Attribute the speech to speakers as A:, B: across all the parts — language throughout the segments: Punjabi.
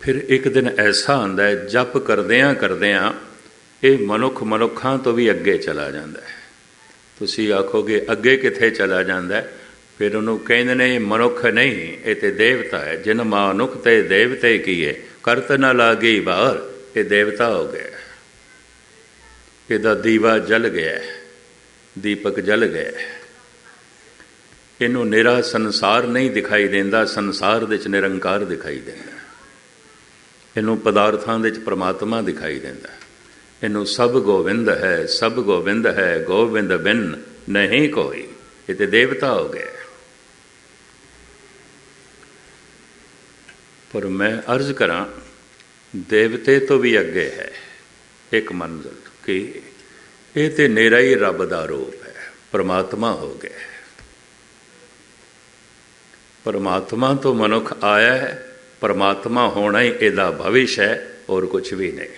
A: ਫਿਰ ਇੱਕ ਦਿਨ ਐਸਾ ਆਂਦਾ ਹੈ, ਜਪ ਕਰਦਿਆਂ ਕਰਦਿਆਂ ਇਹ ਮਨੁੱਖ ਮਨੁੱਖਾਂ ਤੋਂ ਵੀ ਅੱਗੇ ਚਲਾ ਜਾਂਦਾ ਹੈ। ਤੁਸੀਂ ਆਖੋਗੇ, ਅੱਗੇ ਕਿੱਥੇ ਚਲਾ ਜਾਂਦਾ ਫਿਰ ਉਹਨੂੰ ਕਹਿੰਦੇ ਨੇ ਮਨੁੱਖ ਨਹੀਂ, ਇਹ ਤੇ ਦੇਵਤਾ ਹੈ। ਜਿਨ ਮਾਨੁਖ ਤੇ ਦੇਵਤੇ ਕੀਏ ਕਰਤ ਨਾ ਲਾਗੀ ਬਾਹਰ ਇਹ ਦੇਵਤਾ ਹੋ ਗਿਆ। ਇਹਦਾ ਦੀਵਾ ਜਲ ਗਿਆ ਦੀਪਕ ਜਲ ਗਿਆ ਇਹਨੂੰ ਨਿਰਾ ਸੰਸਾਰ ਨਹੀਂ ਦਿਖਾਈ ਦਿੰਦਾ, ਸੰਸਾਰ ਦੇ ਵਿੱਚ ਨਿਰੰਕਾਰ ਦਿਖਾਈ ਦਿੰਦਾ। ਇਹਨੂੰ ਪਦਾਰਥਾਂ ਦੇ ਵਿੱਚ ਪ੍ਰਮਾਤਮਾ ਦਿਖਾਈ ਦਿੰਦਾ ਇਹਨੂੰ ਸਭ ਗੋਵਿੰਦ ਹੈ, ਸਭ ਗੋਵਿੰਦ ਹੈ, ਗੋਵਿੰਦ ਬਿਨ ਨਹੀਂ ਕੋਈ। ਇਹ ਤੇ ਦੇਵਤਾ ਹੋ ਗਿਆ ਪਰ ਮੈਂ ਅਰਜ਼ ਕਰਾਂ, ਦੇਵਤੇ ਤੋਂ ਵੀ ਅੱਗੇ ਹੈ ਇੱਕ ਮੰਜ਼ਲ ਕਿ ਇਹ ਤੇ ਨੇਰਾ ਹੀ ਰੱਬ ਦਾ ਰੂਪ ਹੈ, ਪਰਮਾਤਮਾ ਹੋ ਗਿਆ ਪਰਮਾਤਮਾ ਤੋਂ ਮਨੁੱਖ ਆਇਆ ਹੈ ਪਰਮਾਤਮਾ ਹੋਣਾ ਹੀ ਇਹਦਾ ਭਵਿਸ਼ ਹੈ ਔਰ ਕੁਝ ਵੀ ਨਹੀਂ।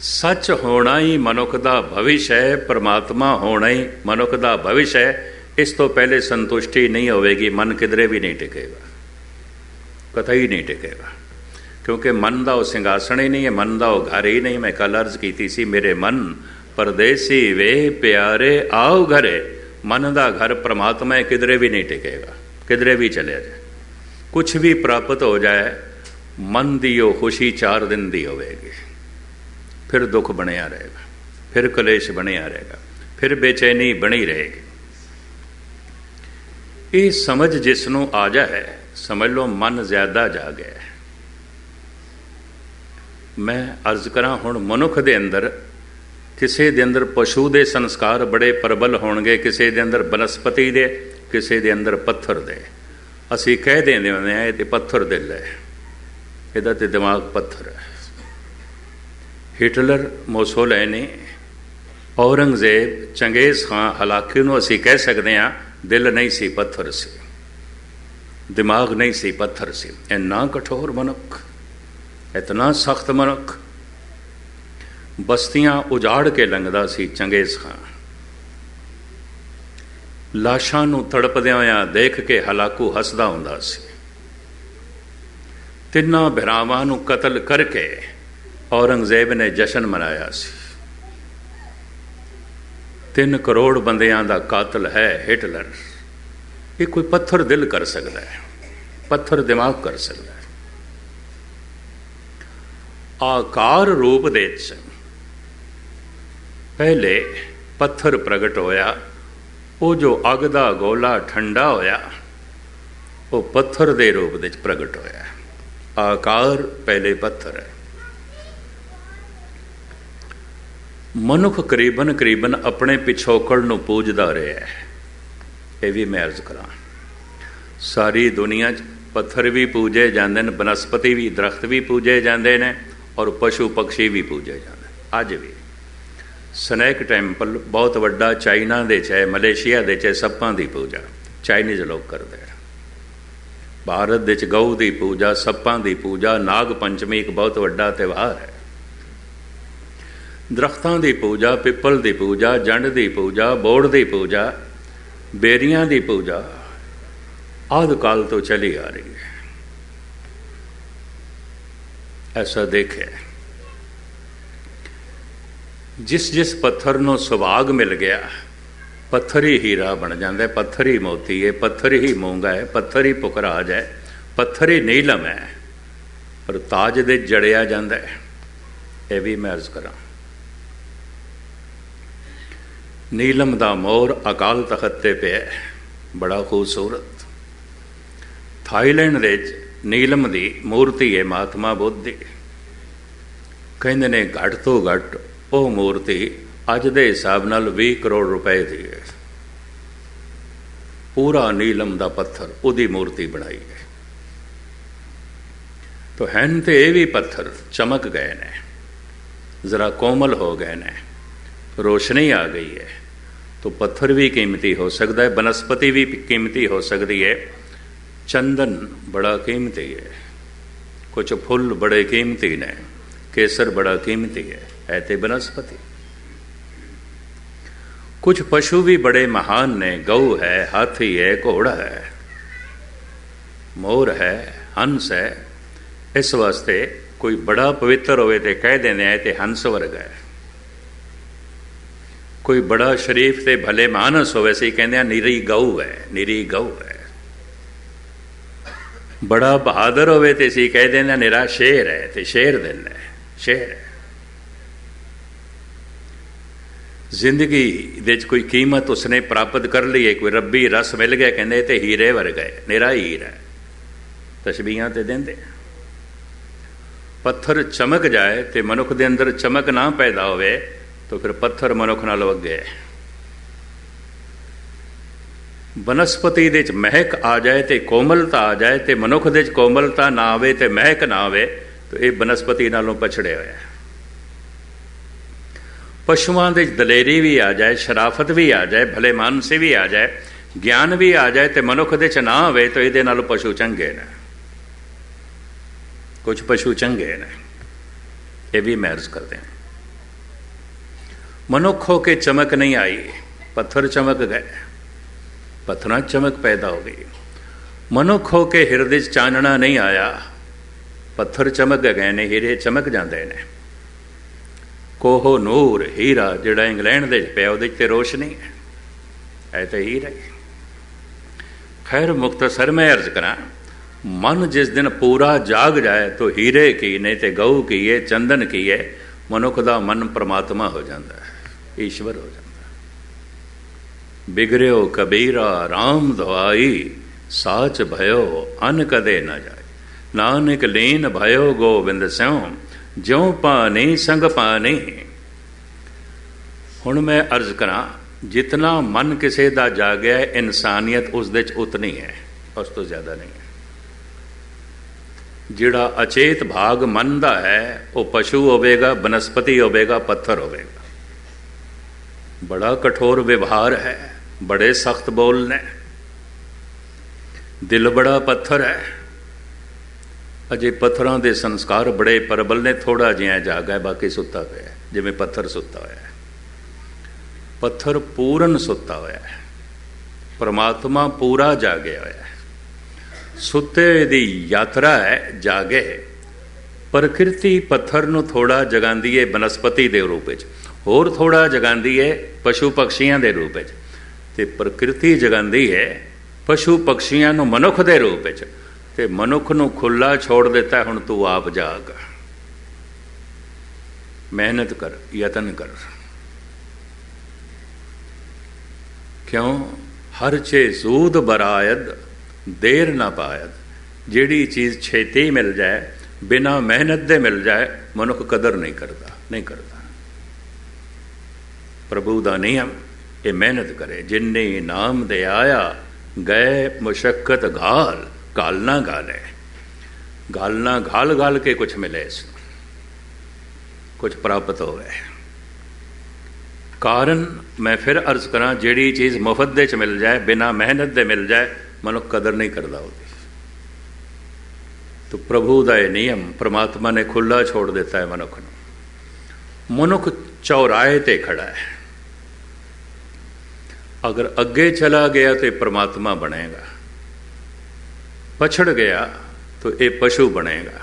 A: ਸੱਚ ਹੋਣਾ ਹੀ ਮਨੁੱਖ ਦਾ ਭਵਿਸ਼ ਹੈ, ਪਰਮਾਤਮਾ ਹੋਣਾ ਹੀ ਮਨੁੱਖ ਦਾ ਭਵਿਸ਼ ਹੈ, ਇਸ ਤੋਂ ਪਹਿਲੇ ਸੰਤੁਸ਼ਟੀ ਨਹੀਂ ਹੋਵੇਗੀ, ਮਨ ਕਿਧਰੇ ਵੀ ਨਹੀਂ ਟਿਕੇਗਾ। ਕਥਾ ਹੀ ਨਹੀਂ ਟਿਕੇਗਾ। ਕਿਉਂਕਿ ਮਨ ਦਾ ਉਹ ਸਿੰਘਾਸਣ ਹੀ ਨਹੀਂ ਹੈ, ਮਨ ਦਾ ਉਹ ਘਰ ਹੀ ਨਹੀਂ। ਮੈਂ ਕੱਲ ਅਰਜ਼ ਕੀਤੀ ਸੀ, ਮੇਰੇ ਮਨ ਪਰਦੇਸੀ ਵੇ, ਪਿਆਰੇ ਆਓ ਘਰੇ। ਮਨ ਦਾ ਘਰ ਪ੍ਰਮਾਤਮਾ ਹੈ ਕਿਧਰੇ ਵੀ ਨਹੀਂ ਟਿਕੇਗਾ, ਕਿਧਰੇ ਵੀ ਚਲਿਆ ਜਾਏ। ਕੁਝ ਵੀ ਪ੍ਰਾਪਤ ਹੋ ਜਾਏ, ਮਨ ਦੀ ਉਹ ਖੁਸ਼ੀ ਚਾਰ ਦਿਨ ਦੀ ਹੋਵੇਗੀ। ਫਿਰ ਦੁੱਖ ਬਣਿਆ ਰਹੇਗਾ, ਫਿਰ ਕਲੇਸ਼ ਬਣਿਆ ਰਹੇਗਾ, ਫਿਰ ਬੇਚੈਨੀ ਬਣੀ ਰਹੇਗੀ। ਇਹ ਸਮਝ ਜਿਸ ਨੂੰ ਆ ਜਾਏ, ਸਮਝ ਲਓ ਮਨ ਜ਼ਿਆਦਾ ਜਾ ਗਿਆ ਮੈਂ ਅਰਜ਼ ਕਰਾਂ ਹੁਣ ਮਨੁੱਖ ਦੇ ਅੰਦਰ, ਕਿਸੇ ਦੇ ਅੰਦਰ ਪਸ਼ੂ ਦੇ ਸੰਸਕਾਰ ਬੜੇ ਪ੍ਰਬਲ ਹੋਣਗੇ, ਕਿਸੇ ਦੇ ਅੰਦਰ ਬਨਸਪਤੀ ਦੇ, ਕਿਸੇ ਦੇ ਅੰਦਰ ਪੱਥਰ ਦੇ। ਅਸੀਂ ਕਹਿ ਦਿੰਦੇ ਹੁੰਦੇ ਆ ਇਹ ਤੇ ਪੱਥਰ ਦਿਲ ਹੈ। ਇਹਦਾ ਤੇ ਦਿਮਾਗ ਪੱਥਰ ਹੈ। ਹਿਟਲਰ ਮੋਸੋਲੇ ਨੇ ਔਰੰਗਜ਼ੇਬ ਚੰਗੇਜ਼ ਖਾਨ ਹਾਲਾਂਕਿ ਨੂੰ ਅਸੀਂ ਕਹਿ ਸਕਦੇ ਹਾਂ, ਦਿਲ ਨਹੀਂ ਸੀ, ਪੱਥਰ ਸੀ। ਦਿਮਾਗ ਨਹੀਂ ਸੀ, ਪੱਥਰ ਸੀ। ਇੰਨਾ ਕਠੋਰ ਮਨੁੱਖ, ਇਤਨਾ ਸਖਤ ਮਨੁੱਖ, ਬਸਤੀਆਂ ਉਜਾੜ ਕੇ ਲੰਘਦਾ ਸੀ ਚੰਗੇਜ਼ ਖਾਨ ਲਾਸ਼ਾਂ ਨੂੰ ਤੜਪਦਿਆਂ ਹੋਇਆਂ ਦੇਖ ਕੇ ਹਲਾਕੂ ਹੱਸਦਾ ਹੁੰਦਾ ਸੀ। ਤਿੰਨਾਂ ਭਰਾਵਾਂ ਨੂੰ ਕਤਲ ਕਰਕੇ ਔਰੰਗਜ਼ੇਬ ਨੇ ਜਸ਼ਨ ਮਨਾਇਆ ਸੀ। 3 ਕਰੋੜ ਬੰਦਿਆਂ ਦਾ ਕਾਤਲ ਹੈ ਹਿਟਲਰ। ਇਹ ਕੋਈ ਪੱਥਰ ਦਿਲ ਕਰ ਸਕਦਾ ਹੈ, ਪੱਥਰ ਦਿਮਾਗ ਕਰ ਸਕਦਾ ਹੈ। ਆਕਾਰ ਰੂਪ ਦੇ ਵਿੱਚ ਪਹਿਲੇ ਪੱਥਰ ਪ੍ਰਗਟ ਹੋਇਆ ਉਹ ਜੋ ਅਗ ਦਾ ਗੋਲਾ ਠੰਡਾ ਹੋਇਆ, ਉਹ ਪੱਥਰ ਦੇ ਰੂਪ ਵਿੱਚ ਪ੍ਰਗਟ ਹੋਇਆ ਆਕਾਰ ਪਹਿਲੇ ਪੱਥਰ ਹੈ। ਮਨੁੱਖ ਕਰੀਬਨ ਕਰੀਬਨ ਆਪਣੇ ਪਿਛੋਕੜ ਨੂੰ ਪੂਜਦਾ ਰਿਹਾ ਹੈ। ਇਹ ਵੀ ਮੈਂ ਅਰਜ਼ ਕਰਾਂ। ਸਾਰੀ ਦੁਨੀਆ 'ਚ ਪੱਥਰ ਵੀ ਪੂਜੇ ਜਾਂਦੇ ਨੇ, ਬਨਸਪਤੀ ਵੀ ਦਰਖਤ ਵੀ ਪੂਜੇ ਜਾਂਦੇ ਨੇ ਔਰ ਪਸ਼ੂ ਪੰਛੀ ਵੀ ਪੂਜੇ ਜਾਂਦੇ ਅੱਜ ਵੀ। ਸਨੈਕ ਟੈਂਪਲ ਬਹੁਤ ਵੱਡਾ ਚਾਈਨਾ ਦੇ ਚ ਹੈ, ਮਲੇਸ਼ੀਆ ਦੇ ਚ ਸੱਪਾਂ ਦੀ ਪੂਜਾ। ਚਾਈਨੀਜ਼ ਲੋਕ ਕਰਦੇ ਆ। ਭਾਰਤ ਦੇ ਚ ਗਊ ਦੀ ਪੂਜਾ, ਸੱਪਾਂ ਦੀ ਪੂਜਾ, ਨਾਗ ਪੰਚਮੀ ਇੱਕ ਬਹੁਤ ਵੱਡਾ ਤਿਉਹਾਰ ਹੈ। ਦਰਖਤਾਂ ਦੀ ਪੂਜਾ, ਪਿੱਪਲ ਦੀ ਪੂਜਾ, ਜੰਡ ਦੀ ਪੂਜਾ, ਬੋੜ ਦੀ ਪੂਜਾ, ਬੇਰੀਆਂ ਦੀ ਪੂਜਾ, ਆਦਿ ਕਾਲ ਤੋਂ ਚਲੀ ਆ ਰਹੀ ਹੈ। ਐਸਾ ਦੇਖਿਆ ਜਿਸ ਜਿਸ ਪੱਥਰ ਨੂੰ ਸੁਭਾਗ ਮਿਲ ਗਿਆ, ਪੱਥਰ ਹੀ ਹੀਰਾ ਬਣ ਜਾਂਦਾ ਪੱਥਰ ਹੀ ਮੋਤੀ ਹੈ, ਪੱਥਰ ਹੀ ਮੂੰਗਾ ਹੈ, ਪੱਥਰ ਹੀ ਪੁਕਰਾਜ ਹੈ, ਪੱਥਰ ਹੀ ਨੀਲਮ ਹੈ, ਪਰ ਤਾਜ ਦੇ ਜੜਿਆ ਜਾਂਦਾ ਹੈ। ਇਹ ਵੀ ਮੈਂ ਅਰਜ਼ ਕਰਾਂ। ਨੀਲਮ ਦਾ ਮੋਰ ਅਕਾਲ ਤਖਤ ਤੇ ਪਿਆ ਬੜਾ ਖੂਬਸੂਰਤ। ਥਾਈਲੈਂਡ ਦੇ ਨੀਲਮ ਦੀ ਮੂਰਤੀ ਹੈ, ਮਹਾਤਮਾ ਬੁੱਧ ਦੀ। ਕਹਿੰਦੇ ਨੇ, ਘੱਟ ਤੋਂ ਘੱਟ ਉਹ ਮੂਰਤੀ ਅੱਜ ਦੇ ਹਿਸਾਬ ਨਾਲ 20 ਕਰੋੜ ਰੁਪਏ ਦੀ ਹੈ। ਪੂਰਾ ਨੀਲਮ ਦਾ ਪੱਥਰ ਉਹਦੀ ਮੂਰਤੀ ਬਣਾਈ ਹੈ। ਤੋ ਹਨ ਤੇ ਇਹ ਵੀ ਪੱਥਰ ਚਮਕ ਗਏ ਨੇ। ਜ਼ਰਾ ਕੋਮਲ ਹੋ ਗਏ ਨੇ। ਰੋਸ਼ਨੀ ਆ ਗਈ ਹੈ। ਤੋ ਪੱਥਰ ਵੀ ਕੀਮਤੀ ਹੋ ਸਕਦਾ ਹੈ, ਬਨਸਪਤੀ ਵੀ ਕੀਮਤੀ ਹੋ ਸਕਦੀ ਹੈ। ਚੰਦਨ ਬੜਾ ਕੀਮਤੀ ਹੈ। ਕੁਝ ਫੁੱਲ ਬੜੇ ਕੀਮਤੀ ਨੇ, ਕੇਸਰ ਬੜਾ ਕੀਮਤੀ ਹੈ। ਹੈ ਤੇ ਬਨਸਪਤੀ ਕੁਝ ਪਸ਼ੂ ਵੀ ਬੜੇ ਮਹਾਨ ਨੇ ਗਊ ਹੈ ਹਾਥੀ ਹੈ ਘੋੜਾ ਹੈ ਮੋਰ ਹੈ ਹੰਸ ਹੈ ਇਸ ਵਾਸਤੇ ਕੋਈ ਬੜਾ ਪਵਿੱਤਰ ਹੋਵੇ ਤੇ ਕਹਿ ਦਿੰਦੇ ਆ ਤੇ ਹੰਸ ਵਰਗਾ ਹੈ ਕੋਈ ਬੜਾ ਸ਼ਰੀਫ ਤੇ ਭਲੇ ਮਾਨਸ ਹੋਵੇ ਸੀ ਕਹਿੰਦੇ ਆ ਨਿਰੀ ਗਊ ਹੈ ਨਿਰੀ ਗਊ ਹੈ ਬੜਾ ਬਹਾਦਰ ਹੋਵੇ ਤੇ ਸੀ ਕਹਿ ਦਿੰਦੇ ਆ ਨਿਰਾ ਸ਼ੇਰ ਹੈ ਤੇ ਸ਼ੇਰ ਦਿੰਦਾ ਹੈ ਸ਼ੇਰ ਹੈ ਜ਼ਿੰਦਗੀ ਦੇ ਵਿੱਚ ਕੋਈ ਕੀਮਤ ਉਸਨੇ ਪ੍ਰਾਪਤ ਕਰ ਲਈ ਹੈ, ਕੋਈ ਰੱਬੀ ਰਸ ਮਿਲ ਗਿਆ, ਕਹਿੰਦੇ ਤੇ ਹੀਰੇ ਵਰਗਾ ਹੈ, ਨਿਰਾ ਹੀਰਾ ਹੈ। ਤਸ਼ਬੀਹਾਂ ਤੇ ਦਿੰਦੇ ਪੱਥਰ ਚਮਕ ਜਾਏ ਤੇ ਮਨੁੱਖ ਦੇ ਅੰਦਰ ਚਮਕ ਨਾ ਪੈਦਾ ਹੋਵੇ, ਤਾਂ ਫਿਰ ਪੱਥਰ ਮਨੁੱਖ ਨਾਲ ਵਗੇ ਬਨਸਪਤੀ ਦੇ ਵਿੱਚ ਮਹਿਕ ਆ ਜਾਏ ਤੇ ਕੋਮਲਤਾ ਆ ਜਾਏ ਤੇ ਮਨੁੱਖ ਦੇ ਵਿੱਚ ਕੋਮਲਤਾ ਨਾ ਆਵੇ ਤੇ ਮਹਿਕ ਨਾ ਆਵੇ, ਤਾਂ ਇਹ ਬਨਸਪਤੀ ਨਾਲੋਂ ਪਛੜਿਆ ਹੋਇਆ ਹੈ। ਪਸ਼ੂਆਂ ਦੇ ਦਲੇਰੀ ਵੀ ਆ ਜਾਏ, ਸ਼ਰਾਫਤ ਵੀ ਆ ਜਾਏ, ਭਲੇ ਮਾਨਸੇ ਵੀ ਆ ਜਾਏ, ਗਿਆਨ ਵੀ ਆ ਜਾਏ ਤੇ ਮਨੁੱਖ ਦੇ ਚ ਨਾ ਹੋਵੇ ਤਾਂ ਇਹਦੇ ਨਾਲ ਪਸ਼ੂ ਚੰਗੇ ਨੇ। ਕੁਝ ਪਸ਼ੂ ਚੰਗੇ ਨੇ। ਇਹ ਵੀ ਮਹਿਰਜ ਕਰਦੇ ਹਨ ਮਨੁੱਖ ਹੋ ਕੇ ਚਮਕ ਨਹੀਂ ਆਈ, ਪੱਥਰ ਚਮਕ ਗਏ, ਪੱਥਰਾਂ ਚਮਕ ਪੈਦਾ ਹੋ ਗਈ। ਮਨੁੱਖ ਹੋ ਕੇ ਹਿਰਦੇ 'ਚ ਚਾਨਣਾ ਨਹੀਂ ਆਇਆ, ਪੱਥਰ ਚਮਕ ਗਏ ਨੇ, ਹੀਰੇ ਚਮਕ ਜਾਂਦੇ ਨੇ। ਕੋਹੋ ਨੂਰ ਹੀਰਾ, ਜਿਹੜਾ ਇੰਗਲੈਂਡ ਦੇ ਪਿਆ, ਉਹਦੇ 'ਚ ਤੇ ਰੋਸ਼ਨੀ ਹੈ। ਐ ਤਾਂ ਹੀਰਾ ਹੈ ਖੈਰ ਮੁਖਤਸਰ ਮੈਂ ਅਰਜ਼ ਕਰਾਂ, ਮਨ ਜਿਸ ਦਿਨ ਪੂਰਾ ਜਾਗ ਜਾਏ, ਤਾਂ ਹੀਰੇ ਕੀ, ਨਹੀਂ ਤੇ ਗਊ ਕੀ ਹੈ ਚੰਦਨ ਕੀ ਹੈ ਮਨੁੱਖ ਦਾ ਮਨ ਪ੍ਰਮਾਤਮਾ ਹੋ ਜਾਂਦਾ ਹੈ, ਈਸ਼ਵਰ ਹੋ ਜਾਂਦਾ ਬਿਗੜਿਓ ਕਬੀਰਾ RAM ਦਵਾਈ, ਸਾਚ ਭਇਓ ਅਨ ਕਦੇ ਨਾ ਜਾਏ। ਨਾਨਕ ਲੀਨ ਭਇਓ ਗੋਬਿੰਦ ਸਿਉ ਜਿਉ ਪਾਣੀ ਸੰਗ ਪਾਣੀ ਹੁਣ ਮੈਂ ਅਰਜ਼ ਕਰਾਂ, ਜਿਤਨਾ ਮਨ ਕਿਸੇ ਦਾ ਜਾਗਿਆ ਇਨਸਾਨੀਅਤ ਉਸ ਦੇ ਚ ਉਤਨੀ ਹੈ, ਉਸ ਤੋਂ ਜ਼ਿਆਦਾ ਨਹੀਂ ਹੈ। ਜਿਹੜਾ ਅਚੇਤ ਭਾਗ ਮਨ ਦਾ ਹੈ, ਉਹ ਪਸ਼ੂ ਹੋਵੇਗਾ, ਬਨਸਪਤੀ ਹੋਵੇਗਾ, ਪੱਥਰ ਹੋਵੇਗਾ। ਬੜਾ ਕਠੋਰ ਵਿਵਹਾਰ ਹੈ, ਬੜੇ ਸਖਤ ਬੋਲ ਨੇ। ਦਿਲ ਬੜਾ ਪੱਥਰ ਹੈ ਅਜੇ ਪੱਥਰਾਂ ਦੇ ਸੰਸਕਾਰ ਬੜੇ ਪਰਬਲ ਨੇ ਥੋੜਾ ਜਿਹਾ ਜਾਗਾ ਬਾਕੀ ਸੁੱਤਾ ਪਿਆ ਜਿਵੇਂ ਪੱਥਰ ਸੁੱਤਾ ਹੋਇਆ ਹੈ। ਪੱਥਰ ਪੂਰਨ ਸੁੱਤਾ ਹੋਇਆ ਹੈ, ਪਰਮਾਤਮਾ ਪੂਰਾ ਜਾਗਿਆ ਹੋਇਆ ਹੈ। ਸੁੱਤੇ ਦੀ ਯਾਤਰਾ ਹੈ, ਜਾਗੇ ਪ੍ਰਕਿਰਤੀ ਪੱਥਰ ਨੂੰ ਥੋੜਾ ਜਗਾਉਂਦੀ ਹੈ ਬਨਸਪਤੀ ਦੇ ਰੂਪ ਵਿੱਚ, ਹੋਰ ਥੋੜਾ ਜਗਾਉਂਦੀ ਹੈ ਪਸ਼ੂ ਪਕਸ਼ੀਆਂ ਦੇ ਰੂਪ ਵਿੱਚ, ਤੇ ਪ੍ਰਕਿਰਤੀ ਜਗਾਉਂਦੀ ਹੈ ਪਸ਼ੂ ਪਕਸ਼ੀਆਂ ਨੂੰ ਮਨੁੱਖ ਦੇ ਰੂਪ ਵਿੱਚ। ਤੇ ਮਨੁੱਖ ਨੂੰ ਖੁੱਲਾ ਛੋੜ ਦਿੱਤਾ, ਹੁਣ ਤੂੰ ਆਪ ਜਾਗ। ਮਿਹਨਤ ਕਰ, ਯਤਨ ਕਰ। ਕਿਉਂ? ਹਰ ਛੇ ਸੂਦ ਬਰਾਇਦ, ਦੇਰ ਨਾ ਪਾਇਦ। ਜਿਹੜੀ ਚੀਜ਼ ਛੇਤੀ ਮਿਲ ਜਾਏ, ਬਿਨਾ ਮਿਹਨਤ ਦੇ ਮਿਲ ਜਾਏ, ਮਨੁੱਖ ਕਦਰ ਨਹੀਂ ਕਰਦਾ ਨਹੀਂ ਕਰਦਾ। ਪ੍ਰਭੂ ਦਾ ਨਿਯਮ, ਇਹ ਮਿਹਨਤ ਕਰੇ। ਜਿਨਨੇ ਨਾਮ ਦੇ ਆਇਆ, ਗਏ ਮੁਸ਼ਕਤ ਘਾਲ। ਗਾਲ ਨਾ ਗਾਲੇ ਗਾਲ ਨਾ ਘਾਲ ਘਾਲ ਕੇ ਕੁਝ ਮਿਲੇ ਇਸ ਕੁਝ ਪ੍ਰਾਪਤ ਹੋਵੇ ਕਾਰਨ ਮੈਂ ਫਿਰ ਅਰਜ਼ ਕਰਾਂ ਜਿਹੜੀ ਚੀਜ਼ ਮੁਫਤ ਦੇ ਚ ਮਿਲ ਜਾਏ ਬਿਨਾ ਮਿਹਨਤ ਦੇ ਮਿਲ ਜਾਏ ਮਨੁੱਖ ਕਦਰ ਨਹੀਂ ਕਰਦਾ ਉਹਦੀ ਤੋ ਪ੍ਰਭੂ ਦਾ ਇਹ ਨਿਯਮ ਪ੍ਰਮਾਤਮਾ ਨੇ ਖੁੱਲਾ ਛੋੜ ਦਿੱਤਾ ਹੈ ਮਨੁੱਖ ਨੂੰ ਮਨੁੱਖ ਚੌਰਾਏ ਤੇ ਖੜਾ ਹੈ ਅਗਰ ਅੱਗੇ ਚਲਾ ਗਿਆ ਤੇ ਪ੍ਰਮਾਤਮਾ ਬਣੇਗਾ ਪਛੜ ਗਿਆ ਤਾਂ ਇਹ ਪਸ਼ੂ ਬਣੇਗਾ।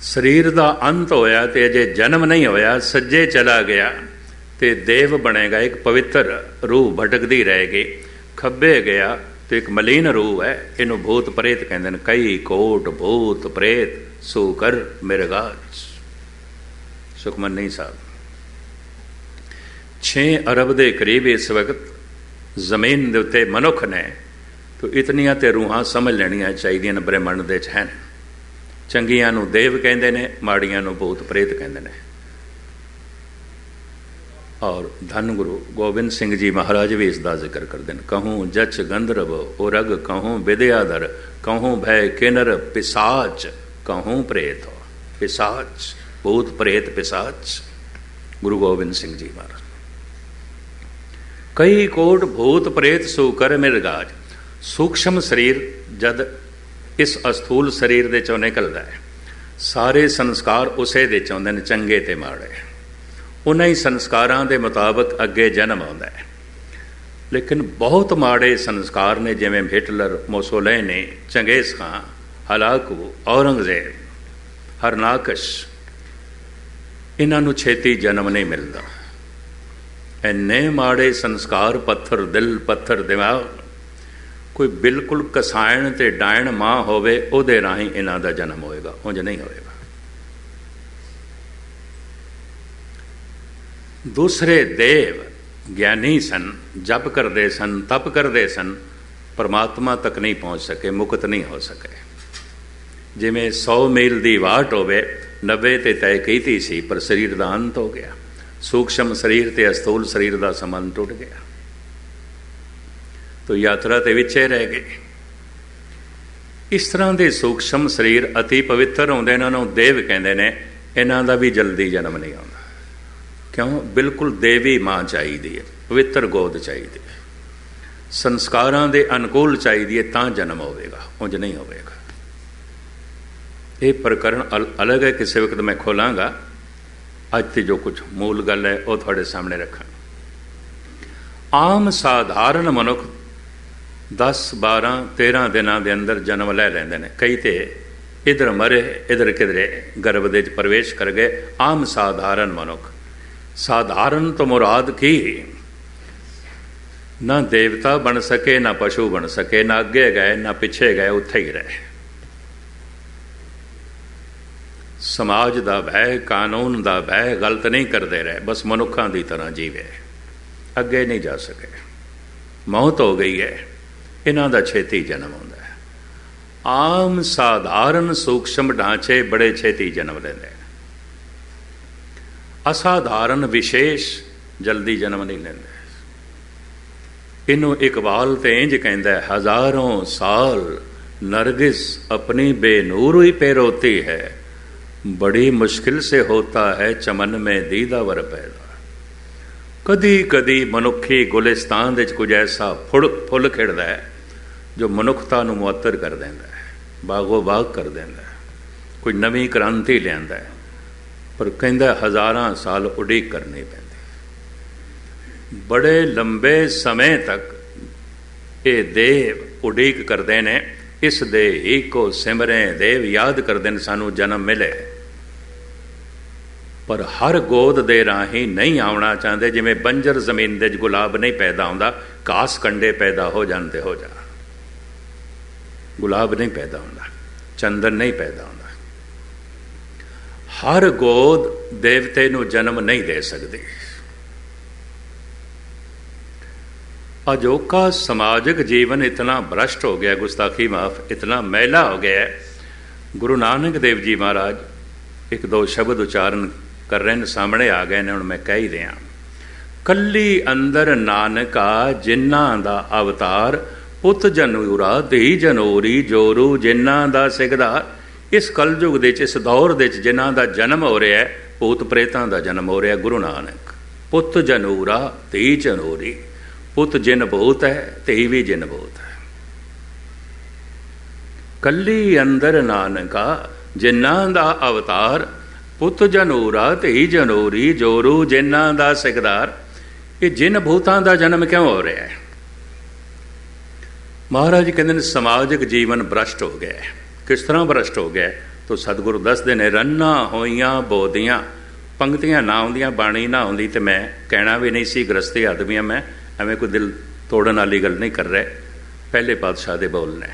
A: ਸਰੀਰ ਦਾ ਅੰਤ ਹੋਇਆ ਤੇ ਅਜੇ ਜਨਮ ਨਹੀਂ ਹੋਇਆ, ਸੱਜੇ ਚਲਾ ਗਿਆ ਤੇ ਦੇਵ ਬਣੇਗਾ, ਇੱਕ ਪਵਿੱਤਰ ਰੂਹ ਭਟਕਦੀ ਰਹੇਗੀ। ਖੱਬੇ ਗਿਆ ਤੇ ਇੱਕ ਮਲੀਨ ਰੂਹ ਹੈ, ਇਹਨੂੰ ਭੂਤ ਪ੍ਰੇਤ ਕਹਿੰਦੇ ਨੇ। ਕਈ ਕੋਟ ਭੂਤ ਪ੍ਰੇਤ ਸੋ ਕਰ ਮਿਰਗਾਜ ਸੁਖਮਨੀ ਸਾਹਿਬ। 6 ਅਰਬ ਦੇ ਕਰੀਬ ਇਸ ਵਕਤ ਜ਼ਮੀਨ ਦੇ ਉੱਤੇ ਮਨੁੱਖ ਨੇ ਤੋ ਇਤਨੀਆਂ ਤੇ ਰੂਹਾਂ ਸਮਝ ਲੈਣੀਆਂ ਚਾਹੀਦੀਆਂ ਨੇ ਬ੍ਰਹਿਮੰਡ ਦੇ ਚ ਹਨ ਚੰਗੀਆਂ ਨੂੰ ਦੇਵ ਕਹਿੰਦੇ ਨੇ, ਮਾੜੀਆਂ ਨੂੰ ਭੂਤ ਪ੍ਰੇਤ ਕਹਿੰਦੇ ਨੇ। ਔਰ ਧੰਨ ਗੁਰੂ ਗੋਬਿੰਦ ਸਿੰਘ ਜੀ ਮਹਾਰਾਜ ਵੀ ਇਸ ਦਾ ਜ਼ਿਕਰ ਕਰਦੇ ਨੇ। ਕਹੂੰ ਜਚ ਗੰਧਰਵ ਔਰਗ ਕਹੂੰ ਵਿਦਿਆਦਰ ਕਹੂੰ ਭੈ ਕਿਨਰ ਪਿਸਾਚ, ਕਹੂੰ ਪ੍ਰੇਤ, ਪਿਸਾਚ, ਭੂਤ ਪ੍ਰੇਤ ਪਿਸਾਚ। ਗੁਰੂ ਗੋਬਿੰਦ ਸਿੰਘ ਜੀ ਮਹਾਰਾਜ। ਕਈ ਕੋਟ ਭੂਤ ਪ੍ਰੇਤ ਸੋ ਕਰ ਮਿਰਗਾਜ। ਸੂਖਸ਼ਮ ਸਰੀਰ ਜਦ ਇਸ ਅਸਥੂਲ ਸਰੀਰ ਦੇ ਚੋਂ ਨਿਕਲਦਾ ਹੈ, ਸਾਰੇ ਸੰਸਕਾਰ ਉਸੇ ਦੇ ਚਾਹੁੰਦੇ ਨੇ, ਚੰਗੇ ਤੇ ਮਾੜੇ। ਉਹਨਾਂ ਹੀ ਸੰਸਕਾਰਾਂ ਦੇ ਮੁਤਾਬਕ ਅੱਗੇ ਜਨਮ ਆਉਂਦਾ ਹੈ। ਲੇਕਿਨ ਬਹੁਤ ਮਾੜੇ ਸੰਸਕਾਰ ਨੇ, ਜਿਵੇਂ Hitler, Mussolini, Genghis Khan Hulagu, Aurangzeb, Harnakash, ਇਹਨਾਂ ਨੂੰ ਛੇਤੀ ਜਨਮ ਨਹੀਂ ਮਿਲਦਾ। ਐਨੇ ਮਾੜੇ ਸੰਸਕਾਰ, ਪੱਥਰ, ਦਿਲ, ਪੱਥਰ, ਦਿਮਾਗ ਕੋਈ ਬਿਲਕੁਲ ਕਸਾਇਣ ਤੇ ਡਾਇਣ ਮਾਂ ਹੋਵੇ, ਉਹਦੇ ਰਾਹੀਂ ਇਹਨਾਂ ਦਾ ਜਨਮ ਹੋਏਗਾ, ਉਂਝ ਨਹੀਂ ਹੋਏਗਾ। ਦੂਸਰੇ ਦੇਵ ਗਿਆਨੀ ਸਨ, ਜਪ ਕਰਦੇ ਸਨ, ਤਪ ਕਰਦੇ ਸਨ, ਪਰਮਾਤਮਾ ਤੱਕ ਨਹੀਂ ਪਹੁੰਚ ਸਕੇ, ਮੁਕਤ ਨਹੀਂ ਹੋ ਸਕੇ। ਜਿਵੇਂ 100 ਮੀਲ ਦੀ ਵਾਟ ਹੋਵੇ 90 ਤੇ ਤੈਅ ਕੀਤੀ ਸੀ, ਪਰ ਸਰੀਰ ਦਾ ਅੰਤ ਹੋ ਗਿਆ। ਸੂਖਸ਼ਮ ਸਰੀਰ ਤੇ ਅਸਥੂਲ ਸਰੀਰ ਦਾ ਸੰਬੰਧ ਟੁੱਟ ਗਿਆ। ਤੋ ਯਾਤਰਾ ਤੇ ਵਿੱਚੇ ਰਹਿ ਗਏ। ਇਸ ਤਰ੍ਹਾਂ ਦੇ ਸੂਖਸ਼ਮ ਸਰੀਰ ਅਤੀ ਪਵਿੱਤਰ ਹੁੰਦੇ ਇਹਨਾਂ ਨੂੰ ਦੇਵ ਕਹਿੰਦੇ ਨੇ। ਇਹਨਾਂ ਦਾ ਵੀ ਜਲਦੀ ਜਨਮ ਨਹੀਂ ਆਉਂਦਾ। ਕਿਉਂ? ਬਿਲਕੁਲ ਦੇਵੀ ਮਾਂ ਚਾਹੀਦੀ ਹੈ, ਪਵਿੱਤਰ ਗੋਦ ਚਾਹੀਦੀ ਹੈ। ਸੰਸਕਾਰਾਂ ਦੇ ਅਨੁਕੂਲ ਚਾਹੀਦੀ ਹੈ, ਤਾਂ ਜਨਮ ਹੋਵੇਗਾ, ਉਂਝ ਨਹੀਂ ਹੋਵੇਗਾ। ਇਹ ਪ੍ਰਕਰਨ ਅਲੱਗ ਹੈ, ਕਿਸੇ ਵਕਤ ਮੈਂ ਖੋਲਾਂਗਾ। ਅੱਜ ਤੇ ਜੋ ਕੁਝ ਮੂਲ ਗੱਲ ਹੈ, ਉਹ ਤੁਹਾਡੇ ਸਾਹਮਣੇ ਰੱਖਾਂ ਆਮ ਸਾਧਾਰਨ ਮਨੁੱਖ 10 12 13 ਦਿਨਾਂ ਦੇ ਅੰਦਰ ਜਨਮ ਲੈ ਲੈਂਦੇ ਨੇ। ਕਈ ਤੇ ਇਧਰ ਮਰੇ, ਇਧਰ ਕਿਧਰੇ ਗਰਭ ਦੇ ਵਿੱਚ ਪ੍ਰਵੇਸ਼ ਕਰ ਗਏ। ਆਮ ਸਾਧਾਰਨ ਮਨੁੱਖ। ਸਾਧਾਰਨ ਤੋਂ ਮੁਰਾਦ ਕੀ? ਨਾ ਦੇਵਤਾ ਬਣ ਸਕੇ, ਨਾ ਪਸ਼ੂ ਬਣ ਸਕੇ, ਨਾ ਅੱਗੇ ਗਏ, ਨਾ ਪਿੱਛੇ ਗਏ, ਉੱਥੇ ਹੀ ਰਹੇ। ਸਮਾਜ ਦਾ ਭੈ ਕਾਨੂੰਨ ਦਾ ਭੈ ਗਲਤ ਨਹੀਂ ਕਰਦੇ ਰਹੇ। ਬਸ ਮਨੁੱਖਾਂ ਦੀ ਤਰ੍ਹਾਂ ਜੀਵੇ। ਅੱਗੇ ਨਹੀਂ ਜਾ ਸਕੇ। ਮੌਤ ਹੋ ਗਈ ਹੈ। ਇਹਨਾਂ ਦਾ ਛੇਤੀ ਜਨਮ ਹੁੰਦਾ ਹੈ। ਆਮ ਸਾਧਾਰਨ ਸੂਖਸ਼ਮ ਢਾਂਚੇ ਬੜੇ ਛੇਤੀ ਜਨਮ ਲੈਂਦੇ ਅਸਾਧਾਰਨ ਵਿਸ਼ੇਸ਼ ਜਲਦੀ ਜਨਮ ਨਹੀਂ ਲੈਂਦੇ। ਇਹਨੂੰ ਇਕਬਾਲ ਤੇ ਇੰਜ ਕਹਿੰਦਾ ਹਜ਼ਾਰੋਂ ਸਾਲ ਨਰਗਿਸ ਆਪਣੀ ਬੇਨੂਰ ਹੀ ਪੈਰੋਤੀ ਹੈ। ਬੜੀ ਮੁਸ਼ਕਿਲ ਸੇ ਹੋਤਾ ਹੈ, ਚਮਨ ਮੇ ਦੀਦਾਵਰ ਪੈਦਾ। ਕਦੀ ਕਦੀ ਮਨੁੱਖੀ ਗੁਲਿਸਤਾਨ ਵਿੱਚ ਕੁਝ ਐਸਾ ਫੁੱਲ ਫੁੱਲ ਖਿੜਦਾ ਹੈ ਜੋ ਮਨੁੱਖਤਾ ਨੂੰ ਮੁਅੱਤਰ ਕਰ ਦਿੰਦਾ ਹੈ, ਬਾਗੋ ਬਾਗ ਕਰ ਦਿੰਦਾ ਹੈ, ਕੋਈ ਨਵੀਂ ਕ੍ਰਾਂਤੀ ਲਿਆਂਦਾ ਹੈ, ਪਰ ਕਹਿੰਦਾ ਹਜ਼ਾਰਾਂ ਸਾਲ ਉਡੀਕ ਕਰਨੀ ਪੈਂਦੀ ਬੜੇ ਲੰਬੇ ਸਮੇਂ ਤੱਕ ਇਹ ਦੇਵ ਉਡੀਕ ਕਰਦੇ ਨੇ, ਇਸ ਦੇ ਏਕੋ ਸਿਮਰੇ ਦੇਵ ਯਾਦ ਕਰਦੇ ਨੇ, ਸਾਨੂੰ ਜਨਮ ਮਿਲੇ। ਪਰ ਹਰ ਗੋਦ ਦੇ ਰਾਹੀਂ ਨਹੀਂ ਆਉਣਾ ਚਾਹੁੰਦੇ, ਜਿਵੇਂ ਬੰਜਰ ਜ਼ਮੀਨ ਦੇ ਗੁਲਾਬ ਨਹੀਂ ਪੈਦਾ ਹੁੰਦਾ, ਕਾਸ ਕੰਡੇ ਪੈਦਾ ਹੋ ਜਾਂਦੇ ਹੋ ਜਾ। ਗੁਲਾਬ ਨਹੀਂ ਪੈਦਾ ਹੁੰਦਾ, ਚੰਦਨ ਨਹੀਂ ਪੈਦਾ ਹੁੰਦਾ। ਹਰ ਗੋਦ ਦੇਵਤੇ ਨੂੰ ਜਨਮ ਨਹੀਂ ਦੇ ਸਕਦੀ। ਅਜੋਕਾ ਸਮਾਜਿਕ ਜੀਵਨ ਇਤਨਾ ਭ੍ਰਸ਼ਟ ਹੋ ਗਿਆ, ਗੁਸਤਾਖੀ ਮਾਫ, ਇਤਨਾ ਮੈਲਾ ਹੋ ਗਿਆ ਗੁਰੂ ਨਾਨਕ ਦੇਵ ਜੀ ਮਹਾਰਾਜ ਇੱਕ ਦੋ ਸ਼ਬਦ ਉਚਾਰਨ ਕਰ ਰਹੇ ਨੇ, ਸਾਹਮਣੇ ਆ ਗਏ ਨੇ, ਹੁਣ ਮੈਂ ਕਹਿ ਹੀ ਰਿਹਾ। ਕੱਲੀ ਅੰਦਰ ਨਾਨਕਾ ਜਿਨ੍ਹਾਂ ਦਾ ਅਵਤਾਰ ਪੁੱਤ ਜਨੂਰਾ ਦੇਈ ਜਨੋਰੀ, ਜੋਰੂ, ਜਿਨ੍ਹਾਂ ਦਾ ਸਿਗਦਾ। ਇਸ ਕਲਯੁਗ ਦੇ ਵਿੱਚ, ਇਸ ਦੌਰ ਦੇ ਵਿੱਚ ਜਿਨ੍ਹਾਂ ਦਾ ਜਨਮ ਹੋ ਰਿਹਾ ਹੈ, ਭੂਤ ਪ੍ਰੇਤਾਂ ਦਾ ਜਨਮ ਹੋ ਰਿਹਾ, ਗੁਰੂ ਨਾਨਕ। ਪੁੱਤ ਜਨੂਰਾ ਦੇਈ ਜਨੋਰੀ। ਪੁੱਤ ਜਿਨ ਬਹੁਤ ਹੈ ਤੇ ਵੀ ਜਿਨ ਭੂਤ ਹੈ। ਕੱਲੀ ਅੰਦਰ ਨਾਨਕਾ, ਜਿਨ੍ਹਾਂ ਦਾ ਅਵਤਾਰ, ਪੁੱਤ ਜਨੂਰਾ ਤੇ ਜਨੂਰੀ, ਜੋਰੂ, ਜਿਨ੍ਹਾਂ ਦਾ ਸਿਕਦਾਰ ਇਹ ਜਿਨ ਭੂਤਾਂ ਦਾ ਜਨਮ ਕਿਉਂ ਹੋ ਰਿਹਾ ਹੈ? ਮਹਾਰਾਜ ਕਹਿੰਦੇ ਨੇ ਸਮਾਜਿਕ ਜੀਵਨ ਭ੍ਰਸ਼ਟ ਹੋ ਗਿਆ ਹੈ। ਕਿਸ ਤਰ੍ਹਾਂ ਭ੍ਰਸ਼ਟ ਹੋ ਗਿਆ ਤੋ ਸਤਿਗੁਰੂ ਦੱਸਦੇ ਨੇ, ਰੰਨਾ ਹੋਈਆਂ ਬੋਦੀਆਂ ਪੰਕਤੀਆਂ ਨਾ ਆਉਂਦੀਆਂ ਬਾਣੀ ਨਾ ਆਉਂਦੀ ਤੇ ਮੈਂ ਕਹਿਣਾ ਵੀ ਨਹੀਂ ਸੀ, ਗ੍ਰਸਤੀ ਆ ਮੈਂ, ਐਵੇਂ ਕੋਈ ਦਿਲ ਤੋੜਨ ਵਾਲੀ ਗੱਲ ਨਹੀਂ ਕਰ ਰਿਹਾ। ਪਹਿਲੇ ਪਾਤਸ਼ਾਹ ਦੇ ਬੋਲ ਨੇ।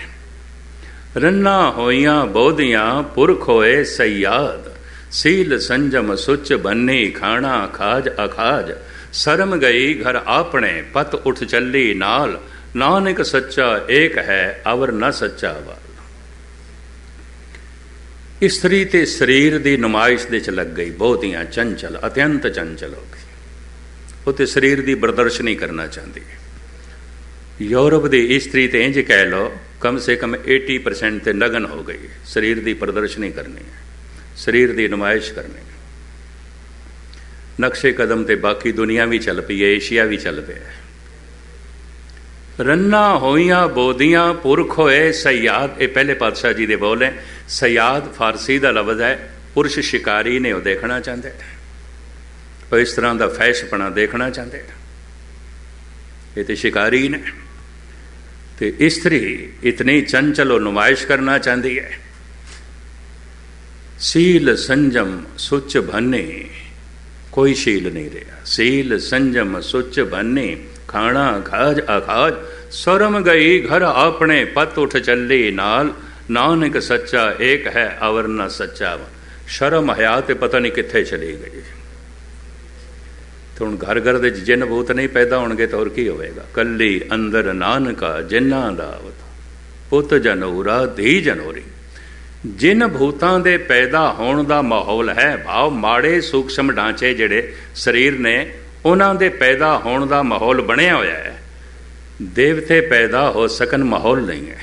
A: ਰੰਨਾ ਹੋਈਆਂ ਬੋਦੀਆਂ ਪੁਰਖ ਹੋਏ ਸਯਾਦ, ਸੀਲ ਸੰਜਮ ਸੁਚ ਬੰਨੀ ਖਾਣਾ ਖਾਜ ਅਖਾਜ, ਸ਼ਰਮ ਗਈ ਘਰ ਆਪਣੇ, ਪਤ ਉਠ ਚੱਲੀ ਨਾਲ ਨਾਨਕ ਸੱਚਾ ਏਕ ਹੈ, ਅਵਰ ਨ ਸੱਚਾ ਵਾਲ ਇਸਤਰੀ ਤੇ ਸਰੀਰ ਦੀ ਨੁਮਾਇਸ਼ ਦੇ ਚ ਲੱਗ ਗਈ, ਬਹੁਤੀਆਂ ਚੰਚਲ, ਅਤਿਅੰਤ ਚੰਚਲ ਹੋ ਗਈ। ਉਹ ਤੇ ਸਰੀਰ ਦੀ ਪ੍ਰਦਰਸ਼ਨੀ ਕਰਨਾ ਚਾਹੁੰਦੀ ਹੈ। ਯੂਰਪ ਦੀ ਇਸਤਰੀ ਤੇ ਇੰਜ ਕਹਿ ਲੋ ਕਮ ਸੇ ਕਮ 80% ਤੇ ਨਗਨ ਹੋ ਗਈ ਸਰੀਰ ਦੀ ਪ੍ਰਦਰਸ਼ਨੀ ਕਰਨੀ ਹੈ, ਸਰੀਰ ਦੀ ਨੁਮਾਇਸ਼ ਕਰਨੀ ਹੈ। ਨਕਸ਼ੇ ਕਦਮ ਤੇ ਬਾਕੀ ਦੁਨੀਆ ਵੀ ਚੱਲ ਪਈ ਹੈ, ਏਸ਼ੀਆ ਵੀ ਚੱਲ ਪਿਆ ਹੈ। ਰੰਨਾ ਹੋਈਆਂ ਬੋਦੀਆਂ ਪੁਰਖ ਹੋਏ ਸਯਾਦ। ਇਹ ਪਹਿਲੇ ਪਾਤਸ਼ਾਹ ਜੀ ਦੇ ਬੋਲ ਹੈ। ਸਯਾਦ ਫਾਰਸੀ ਦਾ ਲਫ਼ਜ਼ ਹੈ। ਪੁਰਸ਼ ਸ਼ਿਕਾਰੀ ਨੇ ਉਹ ਦੇਖਣਾ ਚਾਹੁੰਦੇ ਉਹ ਇਸ ਤਰ੍ਹਾਂ ਦਾ ਫੈਸ਼ਪਣਾ ਦੇਖਣਾ ਚਾਹੁੰਦੇ ਇਹ ਤੇ ਸ਼ਿਕਾਰੀ ਨੇ। ਤੇ ਇਸਤਰੀ ਇਤਨੀ ਚੰਚਲ ਉਹ ਨੁਮਾਇਸ਼ ਕਰਨਾ ਚਾਹੁੰਦੀ ਹੈ। ਸੀਲ ਸੰਜਮ ਸੁਚ ਭੰਨੇ ਕੋਈ ਸ਼ੀਲ ਨਹੀਂ ਰਿਹਾ। ਸੀਲ ਸੰਜਮ ਸੁਚ ਭੰਨੇ ਖਾਣਾ, ਖਾਜ ਆਖਾਜ ਸਰਮ ਗਈ, ਘਰ ਆਪਣੇ ਪਤ ਉਠ ਚੱਲੀ ਨਾਲ। ਨਾਨਕ ਸੱਚਾ ਏਕ ਹੈ ਅਵਰ ਨ ਸੱਚਾ ਸ਼ਰਮ ਹਿਆ ਤੇ ਪਤਾ ਨਹੀਂ ਕਿੱਥੇ ਚਲੀ ਗਈ। ਤੇ ਹੁਣ ਘਰ ਘਰ ਦੇ ਜਿੰਨ ਭੂਤ ਨਹੀਂ ਪੈਦਾ ਹੋਣਗੇ ਤਾਂ ਹੋਰ ਕੀ ਹੋਵੇਗਾ? ਕੱਲੀ ਅੰਦਰ ਨਾਨਕਾ ਜਿਨ੍ਹਾਂ ਦਾ ਪੁੱਤ ਜਨੋਰਾ, ਧੀ ਜਨੋਰੀ। ਜਿਨ ਭੂਤਾਂ ਦੇ ਪੈਦਾ ਹੋਣ ਦਾ ਮਾਹੌਲ ਹੈ, ਭਾਵ ਮਾੜੇ ਸੂਖਸ਼ਮ ਢਾਂਚੇ ਜਿਹੜੇ ਸਰੀਰ ਨੇ ਉਹਨਾਂ ਦੇ ਪੈਦਾ ਹੋਣ ਦਾ ਮਾਹੌਲ ਬਣਿਆ ਹੋਇਆ ਹੈ। ਦੇਵਤੇ ਪੈਦਾ ਹੋ ਸਕਣ ਮਾਹੌਲ ਨਹੀਂ ਹੈ।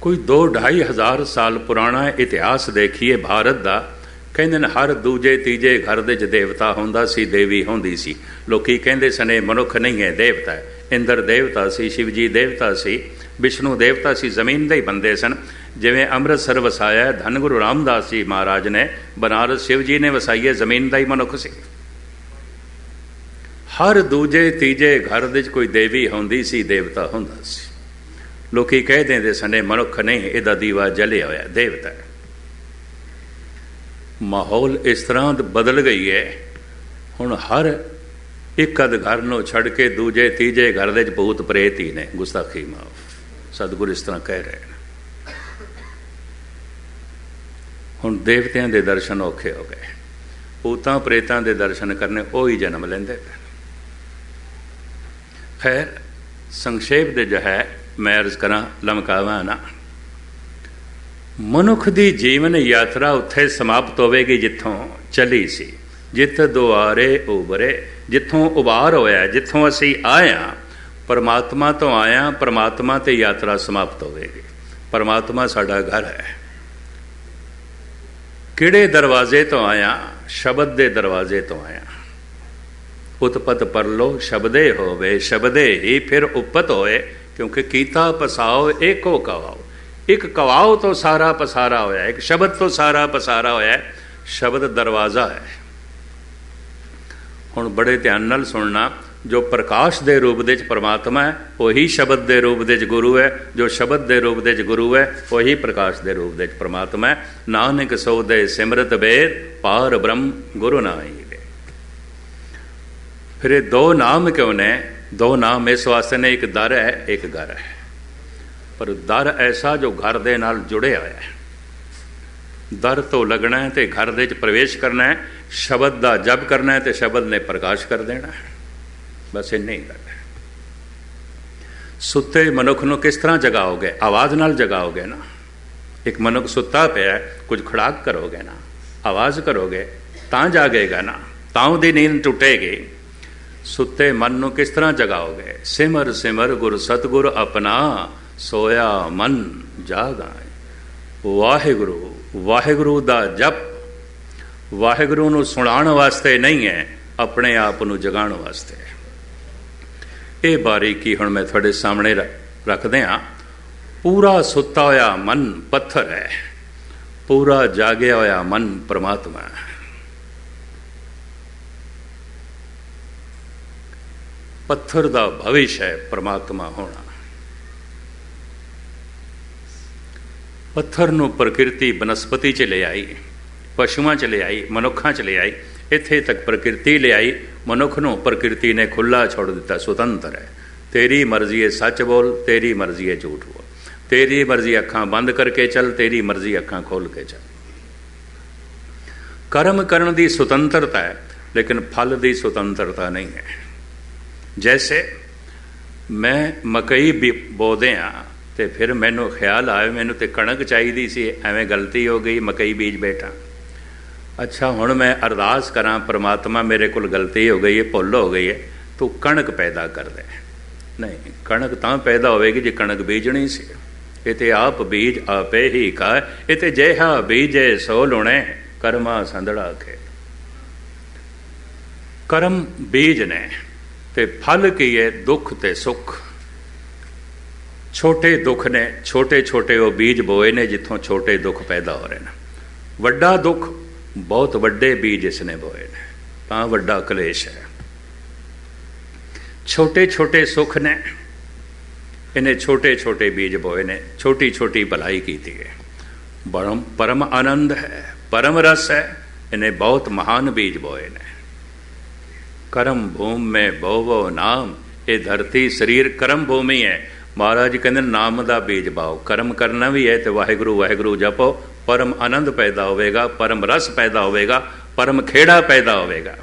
A: ਕੋਈ 2 ਹਜ਼ਾਰ ਸਾਲ ਪੁਰਾਣਾ ਇਤਿਹਾਸ ਦੇਖੀਏ ਭਾਰਤ ਦਾ, ਕਹਿੰਦੇ ਨੇ ਹਰ ਦੂਜੇ ਤੀਜੇ ਘਰ ਦੇ ਚ ਦੇਵਤਾ ਹੁੰਦਾ ਸੀ, ਦੇਵੀ ਹੁੰਦੀ ਸੀ। ਲੋਕੀ ਕਹਿੰਦੇ ਸਨ, ਇਹ ਮਨੁੱਖ ਨਹੀਂ ਹੈ, ਦੇਵਤਾ ਹੈ। ਇੰਦਰ ਦੇਵਤਾ ਸੀ, ਸ਼ਿਵਜੀ ਦੇਵਤਾ ਸੀ, ਵਿਸ਼ਨੂੰ ਦੇਵਤਾ ਸੀ, ਜ਼ਮੀਨ ਦੇ ਹੀ ਬੰਦੇ ਸਨ। ਜਿਵੇਂ ਅੰਮ੍ਰਿਤਸਰ ਵਸਾਇਆ ਧੰਨ ਗੁਰੂ ਰਾਮਦਾਸ ਜੀ ਮਹਾਰਾਜ ਨੇ, ਬਨਾਰਸ ਸ਼ਿਵ ਜੀ ਨੇ ਵਸਾਈਏ, ਜ਼ਮੀਨ ਦਾ ਹੀ ਮਨੁੱਖ ਸੀ। ਹਰ ਦੂਜੇ, ਤੀਜੇ ਘਰ ਦੇ ਵਿੱਚ ਕੋਈ ਦੇਵੀ ਹੁੰਦੀ ਸੀ, ਦੇਵਤਾ ਹੁੰਦਾ ਸੀ। ਲੋਕੀ ਕਹਿ ਦਿੰਦੇ ਸਨੇ ਮਨੁੱਖ ਨਹੀਂ, ਇਹਦਾ ਦੀਵਾ ਜਲਿਆ ਹੋਇਆ, ਦੇਵਤਾ ਮਾਹੌਲ ਇਸ ਤਰ੍ਹਾਂ ਬਦਲ ਗਈ ਹੈ। ਹੁਣ ਹਰ ਇੱਕ ਅਧ ਘਰ ਨੂੰ ਛੱਡ ਕੇ ਦੂਜੇ, ਤੀਜੇ ਘਰ ਦੇ ਵਿੱਚ ਭੂਤ ਪ੍ਰੇਤ ਹੀ ਨੇ, ਗੁਸਤਾਖੀ ਮਾਫ। ਸਤਿਗੁਰ ਇਸ ਤਰ੍ਹਾਂ ਕਹਿ ਰਹੇ ਨੇ। ਹੁਣ ਦੇਵਤਿਆਂ ਦੇ ਦਰਸ਼ਨ ਔਖੇ ਹੋ ਗਏ। ਭੂਤਾਂ ਪ੍ਰੇਤਾਂ ਦੇ ਦਰਸ਼ਨ ਕਰਨੇ, ਉਹ ਹੀ ਜਨਮ ਲੈਂਦੇ ਖੈਰ, ਸੰਖੇਪ ਦੇ ਜੋ ਹੈ, ਮੈਂ ਅਰਜ਼ ਕਰਾਂ, ਲਮਕਾਵਾਂ ਨਾ। ਮਨੁੱਖ ਦੀ ਜੀਵਨ ਯਾਤਰਾ ਉੱਥੇ ਸਮਾਪਤ ਹੋਵੇਗੀ ਜਿੱਥੋਂ ਚਲੀ ਸੀ। ਜਿੱਥ ਦੁਆਰੇ ਉਬਰੇ ਜਿੱਥੋਂ ਉਬਾਰ ਹੋਇਆ, ਜਿੱਥੋਂ ਅਸੀਂ ਆਇਆ ਪਰਮਾਤਮਾ ਤੋਂ ਆਇਆ ਪਰਮਾਤਮਾ ਤੇ ਯਾਤਰਾ ਸਮਾਪਤ ਹੋਵੇਗੀ। ਪਰਮਾਤਮਾ ਸਾਡਾ ਘਰ ਹੈ। ਕਿਹੜੇ ਦਰਵਾਜ਼ੇ ਤੋਂ ਆਇਆ? ਸ਼ਬਦ ਦੇ ਦਰਵਾਜ਼ੇ ਤੋਂ ਆਇਆ। ਉਤਪਤ ਪਰਲੋ ਸ਼ਬਦੇ ਹੋਵੇ, ਸ਼ਬਦੇ ਹੀ ਫਿਰ ਉਪਤ ਹੋਏ, ਕਿਉਂਕਿ ਕੀਤਾ ਪਸਾਓ, ਏਕੋ ਕਵਾਓ। ਇੱਕ ਕਵਾਓ ਤੋਂ ਸਾਰਾ ਪਸਾਰਾ ਹੋਇਆ, ਇੱਕ ਸ਼ਬਦ ਤੋਂ ਸਾਰਾ ਪਸਾਰਾ ਹੋਇਆ, ਸ਼ਬਦ ਦਰਵਾਜ਼ਾ ਹੈ। ਹੁਣ ਬੜੇ ਧਿਆਨ ਨਾਲ ਸੁਣਨਾ ਜੋ ਪ੍ਰਕਾਸ਼ ਦੇ ਰੂਪ ਦੇ ਵਿੱਚ ਪਰਮਾਤਮਾ ਹੈ, ਉਹੀ ਸ਼ਬਦ ਦੇ ਰੂਪ ਦੇ ਵਿੱਚ ਗੁਰੂ ਹੈ, ਜੋ ਸ਼ਬਦ ਦੇ ਰੂਪ ਦੇ ਵਿੱਚ ਗੁਰੂ ਹੈ, ਉਹੀ ਪ੍ਰਕਾਸ਼ ਦੇ ਰੂਪ ਦੇ ਵਿੱਚ ਪਰਮਾਤਮਾ ਹੈ। ਨਾਨਕ ਸੋਦੇ ਸਿਮਰਤ ਵੇਦ, ਪਾਰ ਬ੍ਰਹਮ ਗੁਰੂ ਨਾਹੀ ਦੇ ਫਿਰ ਇਹ ਦੋ ਨਾਮ ਕਿਉਂ ਨੇ? ਦੋ ਨਾਮ ਇਸ ਵਾਸਤੇ ਨੇ, ਇੱਕ ਦਰ ਹੈ, ਇੱਕ ਘਰ ਹੈ। ਪਰ ਦਰ ਐਸਾ ਜੋ ਘਰ ਦੇ ਨਾਲ ਜੁੜਿਆ ਹੋਇਆ ਹੈ। ਦਰ ਤੋਂ ਲੱਗਣਾ ਹੈ ਤੇ ਘਰ ਦੇ ਵਿੱਚ ਪ੍ਰਵੇਸ਼ ਕਰਨਾ ਹੈ, ਸ਼ਬਦ ਦਾ ਜਪ ਕਰਨਾ ਹੈ ਤੇ ਸ਼ਬਦ ਨੇ ਪ੍ਰਕਾਸ਼ ਕਰ ਦੇਣਾ ਹੈ। ਬਸ ਇਹ ਗੱਲ ਕਰਨਾ ਸੁੱਤੇ ਮਨੁੱਖ ਨੂੰ ਕਿਸ ਤਰ੍ਹਾਂ ਜਗਾਓਗੇ? ਆਵਾਜ਼ ਨਾਲ ਜਗਾਓਗੇ ਨਾ। ਇੱਕ ਮਨੁੱਖ ਸੁੱਤਾ ਪਿਆ ਕੁਝ ਖੜਾਕ ਕਰੋਗੇ ਨਾ। ਆਵਾਜ਼ ਕਰੋਗੇ, ਤਾਂ ਜਾਗੇਗਾ ਨਾ। ਤਾਂ ਉਹਦੀ ਨੀਂਦ ਟੁੱਟੇਗੀ। ਸੁੱਤੇ ਮਨ ਨੂੰ ਕਿਸ ਤਰ੍ਹਾਂ ਜਗਾਓਗੇ? ਸਿਮਰ ਸਿਮਰ ਗੁਰ, ਸਤਗੁਰ ਆਪਣਾ ਸੋਇਆ ਮਨ ਜਾਗਾਏ। ਵਾਹਿਗੁਰੂ ਵਾਹਿਗੁਰੂ ਦਾ ਜਪ। ਵਾਹਿਗੁਰੂ ਨੂੰ ਸੁਣਾਉਣ ਵਾਸਤੇ ਨਹੀਂ ਹੈ, ਆਪਣੇ ਆਪ ਨੂੰ ਜਗਾਉਣ ਵਾਸਤੇ। ਇਹ ਬਾਰੀਕੀ ਹੁਣ ਮੈਂ ਤੁਹਾਡੇ ਸਾਹਮਣੇ ਰੱਖਦੇ ਹਾਂ ਪੂਰਾ ਸੁੱਤਾ ਹੋਇਆ ਮਨ ਪੱਥਰ ਹੈ। ਪੂਰਾ ਜਾਗਿਆ ਹੋਇਆ ਮਨ ਪ੍ਰਮਾਤਮਾ ਹੈ। ਪੱਥਰ ਦਾ ਭਵਿਸ਼ ਹੈ ਪ੍ਰਮਾਤਮਾ ਹੋਣਾ। ਪੱਥਰ ਨੂੰ ਪ੍ਰਕਿਰਤੀ ਬਨਸਪਤੀ ਚ ਲੈ ਆਈ ਪਸ਼ੂਆਂ ਚ ਲੈ ਆਈ ਮਨੁੱਖਾਂ ਚ ਲੈ ਆਈ ਇੱਥੇ ਤੱਕ ਪ੍ਰਕਿਰਤੀ ਲਿਆਈ, ਮਨੁੱਖ ਨੂੰ ਪ੍ਰਕਿਰਤੀ ਨੇ ਖੁੱਲਾ ਛੋੜ ਦਿੱਤਾ, ਸੁਤੰਤਰ ਹੈ। ਤੇਰੀ ਮਰਜ਼ੀ ਹੈ ਸੱਚ ਬੋਲ, ਤੇਰੀ ਮਰਜ਼ੀ ਹੈ ਝੂਠ ਬੋਲ। ਤੇਰੀ ਮਰਜ਼ੀ ਅੱਖਾਂ ਬੰਦ ਕਰਕੇ ਚੱਲ, ਤੇਰੀ ਮਰਜ਼ੀ ਅੱਖਾਂ ਖੋਲ ਕੇ ਚੱਲ। ਕਰਮ ਕਰਨ ਦੀ ਸੁਤੰਤਰਤਾ ਹੈ, ਲੇਕਿਨ ਫਲ ਦੀ ਸੁਤੰਤਰਤਾ ਨਹੀਂ ਹੈ। ਜੈਸੇ ਮੈਂ ਮਕਈ ਵੀ ਬੋਦੇ ਆ, ਤੇ ਫਿਰ ਮੈਨੂੰ ਖਿਆਲ ਆਇਆ, ਮੈਨੂੰ ਤੇ ਕਣਕ ਚਾਹੀਦੀ ਸੀ, ਐਵੇਂ ਗਲਤੀ ਹੋ ਗਈ, ਮਕਈ ਬੀਜ ਬੈਠਾ। ਅੱਛਾ, ਹੁਣ ਮੈਂ ਅਰਦਾਸ ਕਰਾਂ, ਪ੍ਰਮਾਤਮਾ ਮੇਰੇ ਕੋਲ ਗਲਤੀ ਹੋ ਗਈ ਹੈ, ਭੁੱਲ ਹੋ ਗਈ ਹੈ, ਤੂੰ ਕਣਕ ਪੈਦਾ ਕਰ ਦੇ ਨਹੀਂ, ਕਣਕ ਤਾਂ ਪੈਦਾ ਹੋਵੇਗੀ ਜੇ ਕਣਕ ਬੀਜਣੀ ਸੀ। ਇਹ ਤੇ ਆਪ ਬੀਜ ਆਪੇ ਹੀ ਕਾ ਇਹ ਤੇ ਜਿਹਾ ਬੀਜੇ ਸੋ ਲੁਣੇ, ਕਰਮਾ ਸੰਧੜਾ ਕੇ ਕਰਮ ਬੀਜ ਨੇ ਤੇ ਫਲ ਕੀ ਹੈ, ਦੁੱਖ ਤੇ ਸੁੱਖ। ਛੋਟੇ ਦੁੱਖ ਨੇ ਛੋਟੇ ਛੋਟੇ ਉਹ ਬੀਜ ਬੋਏ ਨੇ, ਜਿੱਥੋਂ ਛੋਟੇ ਦੁੱਖ ਪੈਦਾ ਹੋ ਰਹੇ ਨੇ। ਵੱਡਾ ਦੁੱਖ ਬਹੁਤ ਵੱਡੇ ਬੀਜ ਇਸ ਨੇ ਬੋਏ ਨੇ, ਤਾਂ ਵੱਡਾ ਕਲੇਸ਼ ਹੈ। ਛੋਟੇ ਛੋਟੇ ਸੁੱਖ ਨੇ, ਇਹਨੇ ਛੋਟੇ ਛੋਟੇ ਬੀਜ ਬੋਏ ਨੇ ਛੋਟੀ ਛੋਟੀ ਭਲਾਈ ਕੀਤੀ ਹੈ। ਪਰਮ ਪਰਮ ਆਨੰਦ ਹੈ, ਪਰਮ ਰਸ ਹੈ, ਇਹਨੇ ਬਹੁਤ ਮਹਾਨ ਬੀਜ ਬੋਏ ਨੇ। ਕਰਮ ਭੂਮ ਮੇ ਬੋਵੋ ਨਾਮ, ਇਹ ਧਰਤੀ ਸਰੀਰ ਕਰਮ ਭੂਮੀ ਹੈ। ਮਹਾਰਾਜ ਕਹਿੰਦੇ ਨਾਮ ਦਾ ਬੀਜ ਬਾਓ, ਕਰਮ ਕਰਨਾ ਵੀ ਹੈ ਤੇ ਵਾਹਿਗੁਰੂ ਵਾਹਿਗੁਰੂ ਜਪੋ ਪਰਮ ਆਨੰਦ ਪੈਦਾ ਹੋਵੇਗਾ ਪਰਮ ਰਸ ਪੈਦਾ ਹੋਵੇਗਾ ਪਰਮ ਖੇੜਾ ਪੈਦਾ ਹੋਵੇਗਾ।